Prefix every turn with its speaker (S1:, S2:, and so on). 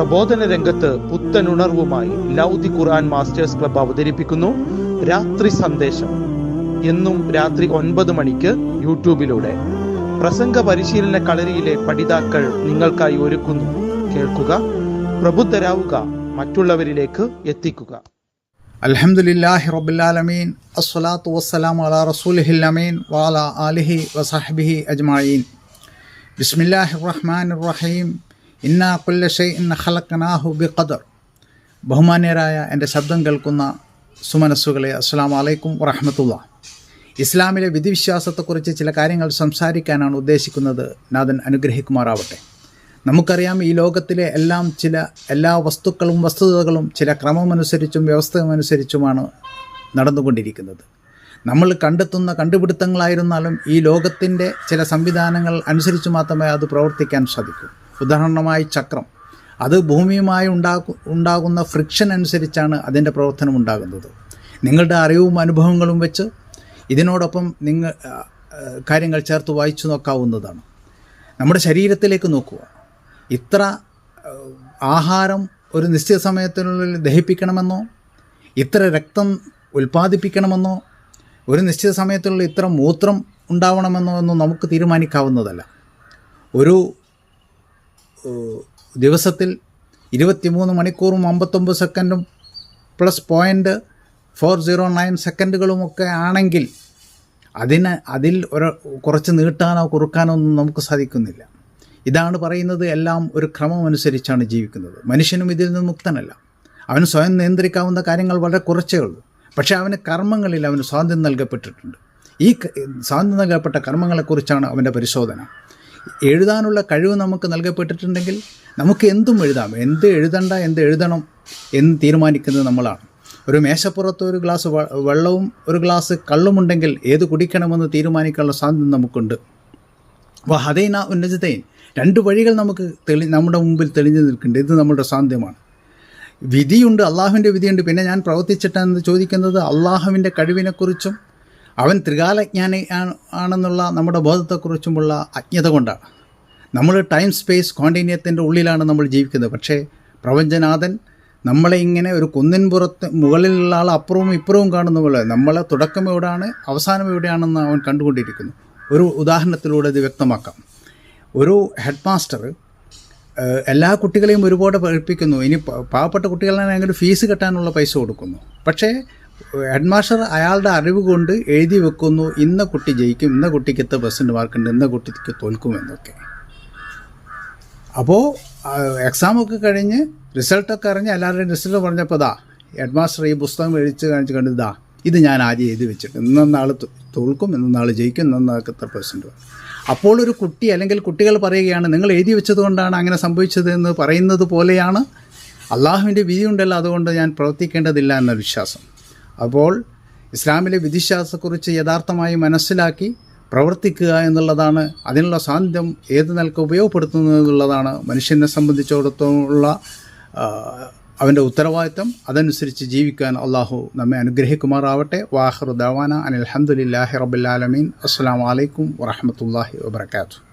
S1: പ്രബോധന രംഗത്ത് പുത്തനുണർവുമായി ലൗദി ഖുർആൻ masters club അവതരിപ്പിക്കുന്നു രാത്രി സന്ദേശം. എന്നും രാത്രി ഒൻപത് മണിക്ക് യൂട്യൂബിലൂടെ. പ്രസംഗ പരിശീലന കളരിയിലെ പഠിതാക്കൾ നിങ്ങൾക്കായി ഒരുക്കുന്നു. കേൾക്കുക പ്രബുദ്ധരാവുക മറ്റുള്ളവരിലേക്ക് എത്തിക്കുക.
S2: അൽഹംദുലില്ലാഹി റബുല്ലാലമീൻ അസ്സലാത്തു വസ്സലാമു അലാ അമീൻ. വാല ആലിഹി വസഹബിഹി അജ്മഈൻ. ബിസ്മില്ലാഹിർ റഹ്മാനിർ റഹീം. ഇന്നാ ഇന്ന ഹലക്കനാഹു ബി ഖദർ ബഹുമാന്യരായ എന്റെ ശബ്ദം കേൾക്കുന്ന സുമനസ്സുകളെ അസ്സാം വലൈക്കും വറഹമത്തുള്ള ഇസ്ലാമിലെ വിധിവിശ്വാസത്തെക്കുറിച്ച് ചില കാര്യങ്ങൾ സംസാരിക്കാനാണ് ഉദ്ദേശിക്കുന്നത് നാഥൻ അനുഗ്രഹിക്കുമാറാവട്ടെ. നമുക്കറിയാം ഈ ലോകത്തിലെ എല്ലാം ചില എല്ലാ വസ്തുക്കളും വസ്തുതകളും ചില ക്രമമനുസരിച്ചും വ്യവസ്ഥമനുസരിച്ചുമാണ് നടന്നുകൊണ്ടിരിക്കുന്നത്. നമ്മൾ കണ്ടെത്തുന്ന കണ്ടുപിടുത്തങ്ങളായിരുന്നാലും ഈ ലോകത്തിന്റെ ചില സംവിധാനങ്ങൾ അനുസരിച്ച് മാത്രമേ അത് പ്രവർത്തിക്കാൻ സാധിക്കൂ. ഉദാഹരണമായി ചക്രം. അത് ഭൂമിയുമായി ഉണ്ടാക്കു ഉണ്ടാകുന്ന ഫ്രിക്ഷൻ അനുസരിച്ചാണ് അതിന്റെ പ്രവർത്തനം ഉണ്ടാകുന്നത്. നിങ്ങളുടെ അറിവും അനുഭവങ്ങളും വെച്ച് ഇതിനോടൊപ്പം നിങ്ങൾ കാര്യങ്ങൾ ചേർത്ത് വായിച്ചു നോക്കാവുന്നതാണ്. നമ്മുടെ ശരീരത്തിലേക്ക് നോക്കുക. ഇത്ര ആഹാരം ഒരു നിശ്ചിത സമയത്തിനുള്ളിൽ ദഹിപ്പിക്കണമെന്നോ ഇത്ര രക്തം ഉൽപ്പാദിപ്പിക്കണമെന്നോ ഒരു നിശ്ചിത സമയത്തിനുള്ളിൽ ഇത്ര മൂത്രം ഉണ്ടാവണമെന്നോ ഒന്നും നമുക്ക് തീരുമാനിക്കാവുന്നതല്ല. ഒരു ദിവസത്തിൽ ഇരുപത്തിമൂന്ന് മണിക്കൂറും അമ്പത്തൊമ്പത് സെക്കൻഡും plus point four zero nine സെക്കൻഡുകളുമൊക്കെ ആണെങ്കിൽ അതിന് അതിൽ ഒരു കുറച്ച് നീട്ടാനോ കുറുക്കാനോ ഒന്നും നമുക്ക് സാധിക്കുന്നില്ല. ഇതാണ് പറയുന്നത് എല്ലാം ഒരു ക്രമം അനുസരിച്ചാണ് ജീവിക്കുന്നത്. മനുഷ്യനും ഇതിൽ നിന്ന് മുക്തനല്ല. അവന് സ്വയം നിയന്ത്രിക്കാവുന്ന കാര്യങ്ങൾ വളരെ കുറച്ചേ ഉള്ളൂ. പക്ഷേ അവന് കർമ്മങ്ങളിൽ അവന് സ്വാതന്ത്ര്യം നൽകപ്പെട്ടിട്ടുണ്ട്. ഈ സ്വാതന്ത്ര്യം നൽകപ്പെട്ട കർമ്മങ്ങളെക്കുറിച്ചാണ് അവന്റെ പരിശോധന. എഴുതാനുള്ള കഴിവ് നമുക്ക് നൽകപ്പെട്ടിട്ടുണ്ടെങ്കിൽ നമുക്ക് എന്തും എഴുതാം. എന്ത് എഴുതണ്ട എന്ത് എഴുതണം എന്ന് തീരുമാനിക്കുന്നത് നമ്മളാണ്. ഒരു മേശപ്പുറത്ത് ഒരു ഗ്ലാസ് വെള്ളവും ഒരു ഗ്ലാസ് കള്ളുമുണ്ടെങ്കിൽ ഏത് കുടിക്കണമെന്ന് തീരുമാനിക്കാനുള്ള സ്വാതന്ത്ര്യം നമുക്കുണ്ട്. അപ്പോൾ ഹദൈന ഉന്നതയും രണ്ട് വഴികൾ നമുക്ക് തെളി നമ്മുടെ മുമ്പിൽ തെളിഞ്ഞു നിൽക്കുന്നുണ്ട്. ഇത് നമ്മുടെ സ്വാതന്ത്ര്യമാണ് വിധിയുണ്ട് അള്ളാഹുവിന്റെ വിധിയുണ്ട്. പിന്നെ ഞാൻ പ്രവർത്തിച്ചിട്ടെന്ന് ചോദിക്കുന്നത് അള്ളാഹുവിന്റെ കഴിവിനെക്കുറിച്ചും അവൻ ത്രികാലജ്ഞാനി ആണ്- ആണെന്നുള്ള നമ്മുടെ ബോധത്തെക്കുറിച്ചുമുള്ള അജ്ഞത കൊണ്ടാണ്. നമ്മൾ ടൈം സ്പേസ് കോണ്ടിന്യത്തിന്റെ ഉള്ളിലാണ് നമ്മൾ ജീവിക്കുന്നത്. പക്ഷേ പ്രപഞ്ചനാഥൻ നമ്മളെ ഇങ്ങനെ ഒരു കുന്നിൻ പുറത്ത് മുകളിലുള്ള ആൾ അപ്പുറവും ഇപ്പുറവും കാണുന്ന പോലെ നമ്മളെ തുടക്കം എവിടെയാണ് അവസാനം എവിടെയാണെന്ന് അവൻ കണ്ടുകൊണ്ടിരിക്കുന്നു. ഒരു ഉദാഹരണത്തിലൂടെ ഇത് വ്യക്തമാക്കാം. ഒരു ഹെഡ് മാസ്റ്റർ എല്ലാ കുട്ടികളെയും ഒരുപാട് പഠിപ്പിക്കുന്നു. ഇനി പാവപ്പെട്ട കുട്ടികളാണെങ്കിൽ ഫീസ് കെട്ടാനുള്ള പൈസ കൊടുക്കുന്നു. പക്ഷേ ഹെഡ് മാസ്റ്റർ അയാളുടെ അറിവ് കൊണ്ട് എഴുതി വെക്കുന്നു ഇന്ന കുട്ടി ജയിക്കും ഇന്ന കുട്ടിക്ക് എത്ര പെർസെന്റ് മാർക്കുണ്ട് ഇന്ന കുട്ടിക്ക് തോൽക്കും എന്നൊക്കെ. അപ്പോൾ എക്സാമൊക്കെ കഴിഞ്ഞ് റിസൾട്ടൊക്കെ അറിഞ്ഞ് എല്ലാവരുടെയും റിസൾട്ട് പറഞ്ഞപ്പോൾ ദാ ഹെഡ് മാസ്റ്റർ ഈ പുസ്തകം എഴുതിച്ച് കാണിച്ച് കണ്ടു ഇതാ ഇത് ഞാൻ ആദ്യം എഴുതി വെച്ചിട്ട് ഇന്നാൾ തോൽക്കും ഇന്നാൾ ജയിക്കും ഇന്നാൾക്ക് എത്ര പെർസെന്റ് അപ്പോൾ ഒരു കുട്ടി അല്ലെങ്കിൽ കുട്ടികൾ പറയുകയാണ് നിങ്ങൾ എഴുതി വെച്ചതുകൊണ്ടാണ് അങ്ങനെ സംഭവിച്ചത് എന്ന് പറയുന്നത് പോലെയാണ്. അള്ളാഹുവിന്റെ വിധിയുണ്ടല്ലോ അതുകൊണ്ട് ഞാൻ പ്രവർത്തിക്കേണ്ടതില്ല എന്ന വിശ്വാസം. അപ്പോൾ ഇസ്ലാമിലെ വിധിശ്വാസത്തെക്കുറിച്ച് യഥാർത്ഥമായി മനസ്സിലാക്കി പ്രവർത്തിക്കുക എന്നുള്ളതാണ് അതിനുള്ള സാന്നിധ്യം ഏത് നിലയ്ക്ക് ഉപയോഗപ്പെടുത്തുന്നത് എന്നുള്ളതാണ് മനുഷ്യനെ സംബന്ധിച്ചിടത്തോളമുള്ള അവന്റെ ഉത്തരവാദിത്തം. അതനുസരിച്ച് ജീവിക്കാൻ അള്ളാഹു നമ്മെ അനുഗ്രഹിക്കുമാറാവട്ടെ. വാഹർ ദവാന അനിൽ അലഹമുല്ലാഹി റബുല്ലാലമീൻ അസ്സാം വലൈക്കും വാഹമത്തല്ലാഹി വാബർക്കാത്തു